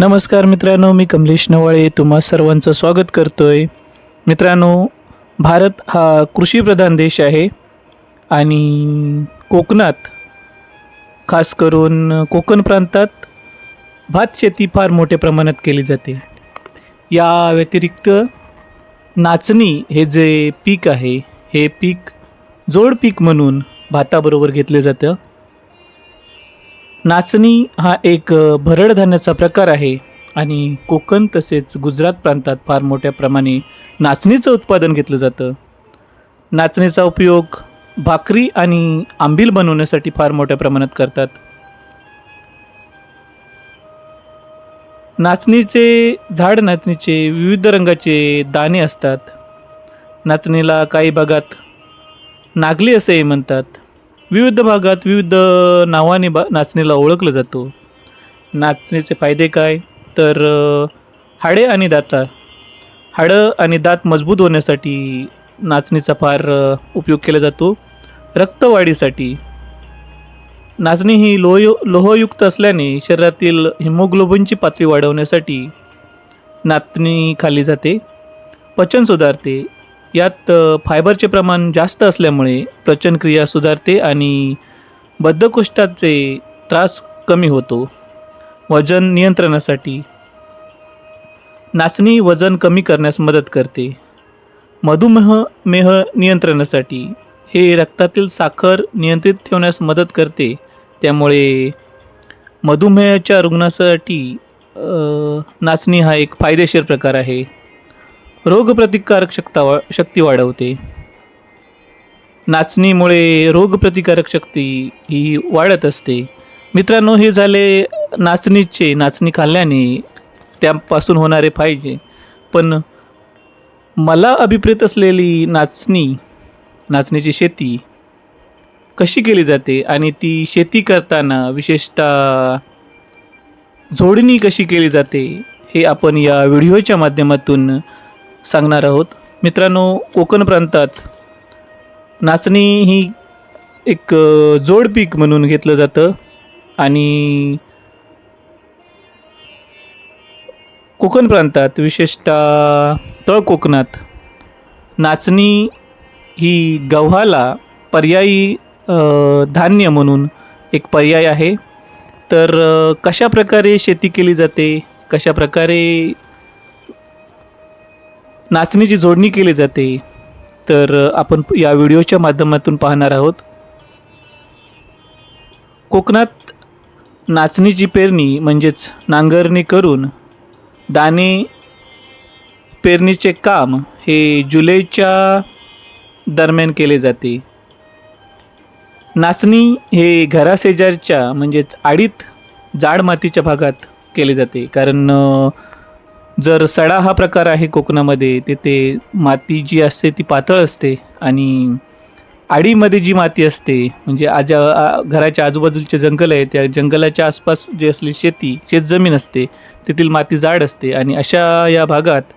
नमस्कार मित्रांनो मी कमलेश नवाळे तुम्हा सर्वांचं स्वागत करतोय. मित्रांनो भारत हा कृषीप्रधान देश आहे आणि कोकणात खास करून कोकण प्रांतात भात शेती फार मोठ्या प्रमाणात केली जाते. या व्यतिरिक्त नाचणी हे जे पीक आहे हे पीक जोड पीक म्हणून भाताबरोबर घेतलं जातं. नाचणी हा एक भरडधान्याचा भरड धान्याचा प्रकार आहे आणि कोकण तसेच गुजरात प्रांतात फार मोठ्या प्रमाणे नाचणीचं उत्पादन घेतलं जातं. नाचणीचा उपयोग भाकरी आणि आंबील बनवण्यासाठी फार मोठ्या प्रमाणात करतात. नाचणीचे झाड नाचणीचे विविध रंगाचे दाणे असतात. नाचणीला काही भागात नागली असेही म्हणतात. विविध भागात विविध नावाने बा नाचणीला ओळखलं जातो. नाचणीचे फायदे काय? तर हाडे आणि दाता. हाडं आणि दात मजबूत होण्यासाठी नाचणीचा फार उपयोग केला जातो. रक्तवाढीसाठी. नाचणी ही लोह लोहयुक्त असल्याने शरीरातील हिमोग्लोबिनची पातळी वाढवण्यासाठी नाचणी खाल्ली जाते. पचन सुधारते. यात फायबरचे प्रमाण जास्त असल्यामुळे पचनक्रिया सुधारते आणि बद्धकोष्ठाचे त्रास कमी होतो. वजन नियंत्रणासाठी. नाचणी वजन कमी करण्यास मदत करते. मधुमेह मेह नियंत्रणासाठी हे रक्तातील साखर नियंत्रित ठेवण्यास मदत करते. त्यामुळे मधुमेहाच्या रुग्णासाठी नाचणी हा एक फायदेशीर प्रकार आहे. रोगप्रतिकारक शक्ता वा शक्ती वाढवते. नाचणीमुळे रोगप्रतिकारक शक्ती ही वाढत असते. मित्रांनो हे झाले नाचणीचे नाचणी खाल्ल्याने त्यापासून होणारे फायदे. पण मला अभिप्रेत असलेली नाचणी नाचणीची शेती कशी केली जाते आणि ती शेती करताना विशेषतः जोडणी कशी केली जाते हे आपण या व्हिडिओच्या माध्यमातून सांगणार आहोत. मित्रांनो कोकण प्रांतात नाचणी ही एक जोड पीक म्हणून घेतलं जातं आणि कोकण प्रांतात विशेषतः तळ कोकणात नाचणी ही गव्हाला पर्यायी धान्य म्हणून एक पर्याय आहे. तर कशा प्रकारे शेती केली जाते? कशा प्रकारे नाचणीची जोडणी केली जाते. तर आपण या व्हिडिओच्या माध्यमातून पाहणार आहोत. कोकणात नाचणीची पेरणी म्हणजेच नांगरणी करून दाणे पेरणीचे काम हे जुलैच्या दरम्यान केले जाते. नाचणी हे घराशेजारच्या म्हणजेच आडीत जाड मातीच्या भागात केले जाते. कारण जर सडा हा प्रकार आहे कोकणामध्ये तिथे माती जी असते ती पातळ असते आणि आडीमध्ये जी माती असते म्हणजे आज घराच्या आजूबाजूचे जंगल आहे त्या जंगलाच्या आसपास जी असली शेती शेतजमीन असते तेथील माती जाड असते आणि अशा या भागात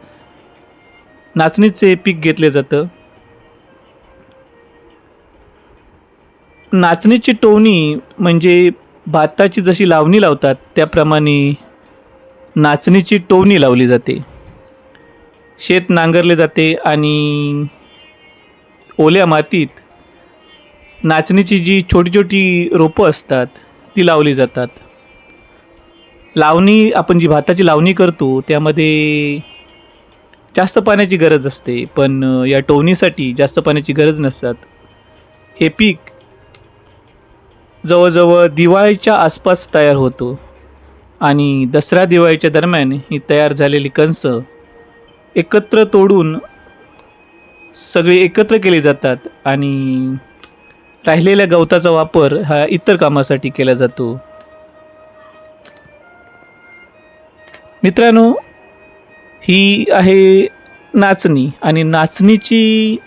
नाचणीचे पीक घेतले जातं. नाचणीची टोवणी म्हणजे भाताची जशी लावणी लावतात त्याप्रमाणे नाचणीची टोवणी लावली जाते. शेत नांगरले जाते आणि ओल्या मातीत नाचणीची जी छोटी छोटी रोपं असतात ती लावली जातात. लावणी आपण जी भाताची लावणी करतो त्यामध्ये जास्त पाण्याची गरज असते. पण या टोवणीसाठी जास्त पाण्याची गरज नसतात. हे पीक जवळजवळ दिवाळीच्या आसपास तयार होतो. आणि दसरा दिवाळीच्या दरम्यान ही तयार झालेली कंस एकत्र तोडून सगळे एकत्र केले जातात आणि राहिलेल्या गवताचा वापर हा इतर कामासाठी केला जातो. मित्रांनो ही आहे नाचणी आणि नाचणीची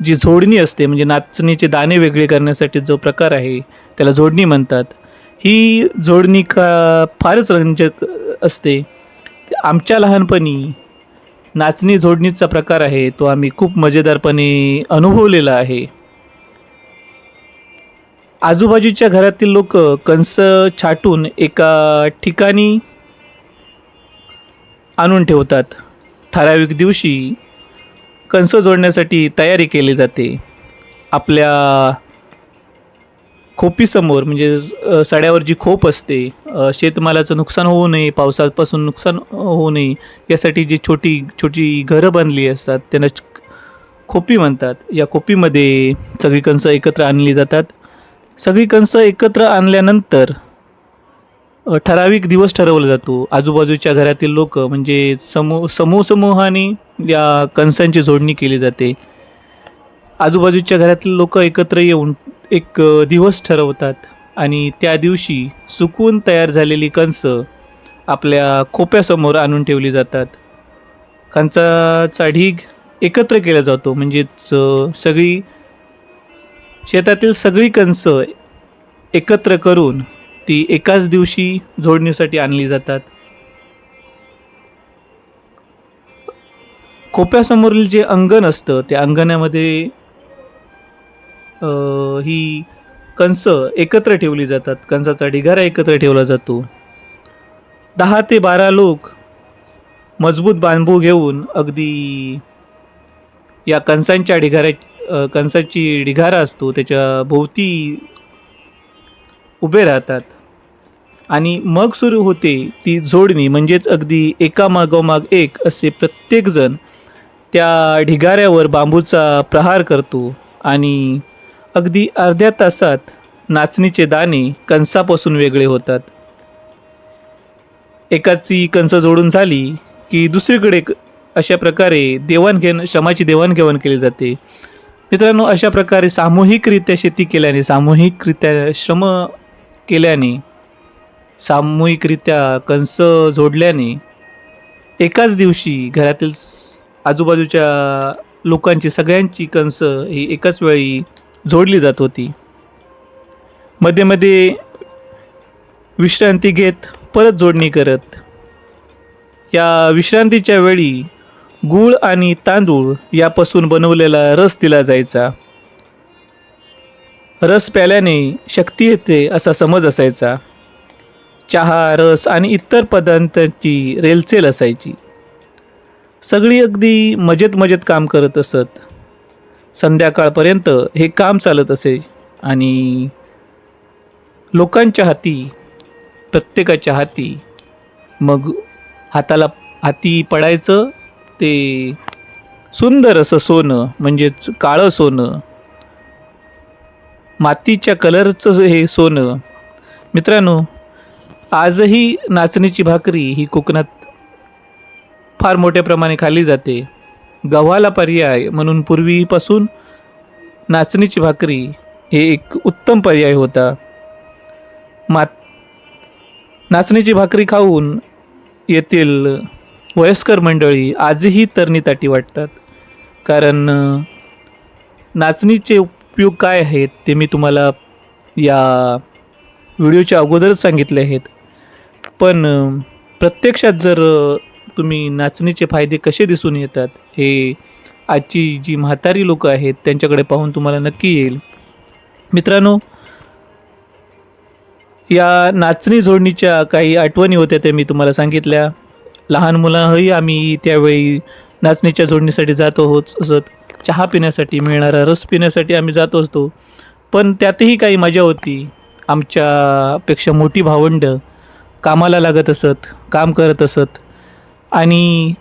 जी जोडणी असते म्हणजे नाचणीचे दाणे वेगळे करण्यासाठी जो प्रकार आहे त्याला जोडणी म्हणतात. ही जोडणी का फारच रंजक असते. आमच्या लहानपणी नाचणी जोडणीचा प्रकार आहे तो आम्ही खूप मजेदारपणे अनुभवलेला आहे. आजूबाजूच्या घरातील लोक कंस छाटून एका ठिकाणी आणून ठेवतात. ठराविक दिवशी कंस जोडण्यासाठी तयारी केली जाते. आपल्या खोपीसमोर म्हणजे सड्यावर जी खोप असते शेतमालाचं नुकसान होऊ नये पावसापासून नुकसान होऊ नये यासाठी जी छोटी छोटी घरं बांधली असतात त्यांना खोपी म्हणतात. या खोपीमध्ये सगळी कणसं एकत्र आणली जातात. सगळी कणसं एकत्र आणल्यानंतर ठराविक दिवस ठरवला जातो. आजूबाजूच्या घरातील लोक म्हणजे समूह समूह समूहाने या कणसांची जोडणी केली जाते. आजूबाजूच्या घरातील लोक एकत्र येऊन एक दिवस ठरवतात आणि त्या दिवशी सुकून तयार झालेली कंस आपल्या खोप्यासमोर आणून ठेवली जातात. कंसाचा ढीग एकत्र केला जातो म्हणजेच सगळी शेतातील सगळी कंस एकत्र करून ती एकाच दिवशी जोडणीसाठी आणली जातात. खोप्यासमोरील जे अंगण असतं त्या अंगणामध्ये ही कंस एकत्र ठेवली जातात. कंसाचा ढिगारा एकत्र ठेवला जातो. दहा ते बारा लोक मजबूत बांबू घेऊन अगदी या कंसांच्या ढिगाऱ्या कंसाची ढिगारा असतो त्याच्या भोवती उभे राहतात. आणि मग सुरू होते ती जोडणी म्हणजेच अगदी एका मागोमाग एक असे प्रत्येकजण त्या ढिगाऱ्यावर बांबूचा प्रहार करतो आणि अगदी अर्ध्या तासात नाचणीचे दाणे कंसापासून वेगळे होतात. एकाची कंस जोडून झाली की दुसरीकडे अशा प्रकारे देवाणघेण श्रमाची देवाणघेवाण केली जाते. मित्रांनो अशा प्रकारे सामूहिकरित्या शेती केल्याने सामूहिकरित्या श्रम केल्याने सामूहिकरित्या कंस जोडल्याने एकाच दिवशी घरातील आजूबाजूच्या लोकांची सगळ्यांची कंस ही एकाच वेळी जोडली जात होती. मध्ये मध्ये विश्रांती घेत परत जोडणी करत. या विश्रांतीच्या वेळी गूळ आणि तांदूळ यापासून बनवलेला रस दिला जायचा. रस प्याल्याने शक्ती येते असा समज असायचा. चहा रस आणि इतर पदार्थांची रेलचेल असायची. सगळी अगदी मजेत मजेत काम करत असत. संध्याकाळपर्यंत हे काम चालत असे आणि लोकांच्या हाती प्रत्येकाच्या हाती मग हाताला हाती पडायचं ते सुंदर असं सोनं म्हणजेच काळं सोनं मातीच्या कलरचं हे सोनं. मित्रांनो आजही नाचणीची भाकरी ही कोकणात फार मोठ्या प्रमाणे खाल्ली जाते. गव्हाला पर्याय म्हणून पूर्वीपासून नाचणीची भाकरी हे एक उत्तम पर्याय होता. मात नाचणीची भाकरी खाऊन येथील वयस्कर मंडळी आजही तरणीताटी वाटतात. कारण नाचणीचे उपयोग काय आहेत ते मी तुम्हाला या व्हिडिओच्या अगोदरच सांगितले आहेत. पण प्रत्यक्षात जर तुम्ही नाचणीचे फायदे कसे दिसून येतात? हे आजची जी म्हातारी लोकं आहेत त्यांच्याकडे पाहून तुम्हाला नक्की येईल. मित्रांनो या नाचणी जोडणीच्या काही आठवणी होत्या त्या मी तुम्हाला सांगितल्या. लहान मुलांही आम्ही त्यावेळी नाचणीच्या जोडणीसाठी जातो होत असत. चहा पिण्यासाठी मिळणारा रस पिण्यासाठी आम्ही जात असतो. पण त्यातही काही मजा होती. आमच्यापेक्षा मोठी भावंड कामाला लागत असत काम करत असत. आणि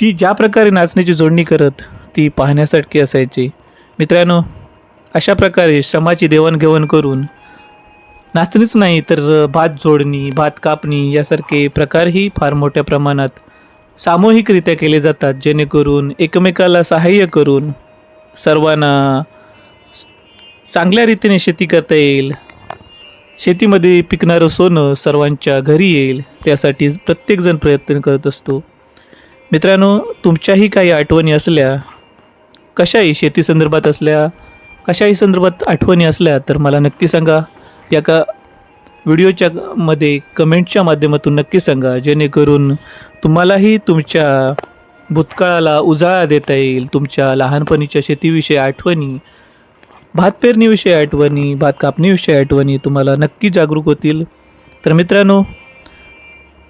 ती ज्या प्रकारे नाचण्याची जोडणी करत ती पाहण्यासारखी असायची. मित्रांनो अशा प्रकारे श्रमाची देवाणघेवाण करून नाचणीच नाही तर भात जोडणी भात कापणी यासारखे प्रकारही फार मोठ्या प्रमाणात सामूहिकरित्या केले जातात जेणेकरून एकमेकाला सहाय्य करून सर्वांना चांगल्या रीतीने शेती करता येईल. शेतीमध्ये पिकणारं सोनं सर्वांच्या घरी येईल. त्यासाठी प्रत्येकजण प्रयत्न करत असतो. मित्रांनो तुमच्याही काही आठवणी असल्या कशाही शेती संदर्भात असल्या कशाही संदर्भात आठवणी असल्या तर मला नक्की सांगा. या का व्हिडिओच्या मध्ये कमेंटच्या माध्यमातून नक्की सांगा. जेणेकरून तुम्हालाही तुमच्या भूतकाळाला उजाळा देता येईल. तुमच्या लहानपणीच्या शेतीविषयी आठवणी भात पेरणीविषयी आठवणी भात कापणीविषयी आठवणी तुम्हाला नक्की जागरूक होतील. तर मित्रांनो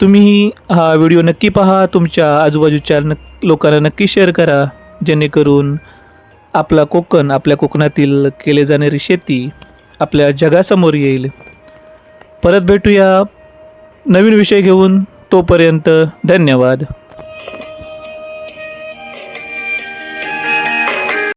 तुम्ही हा व्हिडिओ नक्की पहा तुमच्या आजूबाजूच्या नक लोकांना नक्की शेअर करा जेणेकरून आपला कोकण आपल्या कोकणातील केले जाणारी शेती आपल्या जगासमोर येईल. परत भेटूया नवीन विषय घेऊन तोपर्यंत धन्यवाद.